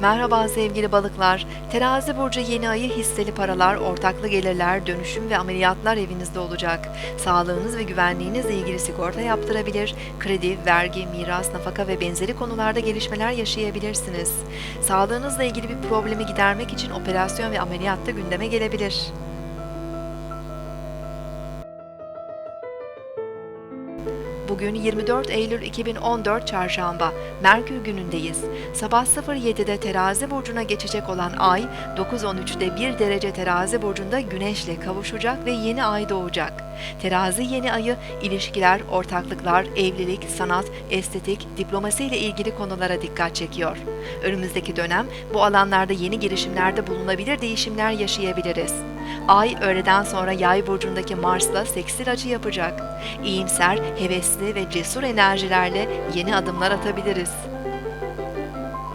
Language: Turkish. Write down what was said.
Merhaba sevgili balıklar. Terazi burcu yeni ayı hisseli paralar, ortaklı gelirler, dönüşüm ve ameliyatlar evinizde olacak. Sağlığınız ve güvenliğinizle ilgili sigorta yaptırabilir, kredi, vergi, miras, nafaka ve benzeri konularda gelişmeler yaşayabilirsiniz. Sağlığınızla ilgili bir problemi gidermek için operasyon ve ameliyat da gündeme gelebilir. Bugün 24 Eylül 2014 Çarşamba, Merkür günündeyiz. Sabah 07'de Terazi burcuna geçecek olan Ay, 9.13'te 1 derece Terazi burcunda Güneş'le kavuşacak ve yeni ay doğacak. Terazi yeni ayı ilişkiler, ortaklıklar, evlilik, sanat, estetik, diplomasi ile ilgili konulara dikkat çekiyor. Önümüzdeki dönem bu alanlarda yeni girişimlerde bulunabilir değişimler yaşayabiliriz. Ay öğleden sonra Yay burcundaki Mars'la seksil açı yapacak. İyimser, hevesli ve cesur enerjilerle yeni adımlar atabiliriz.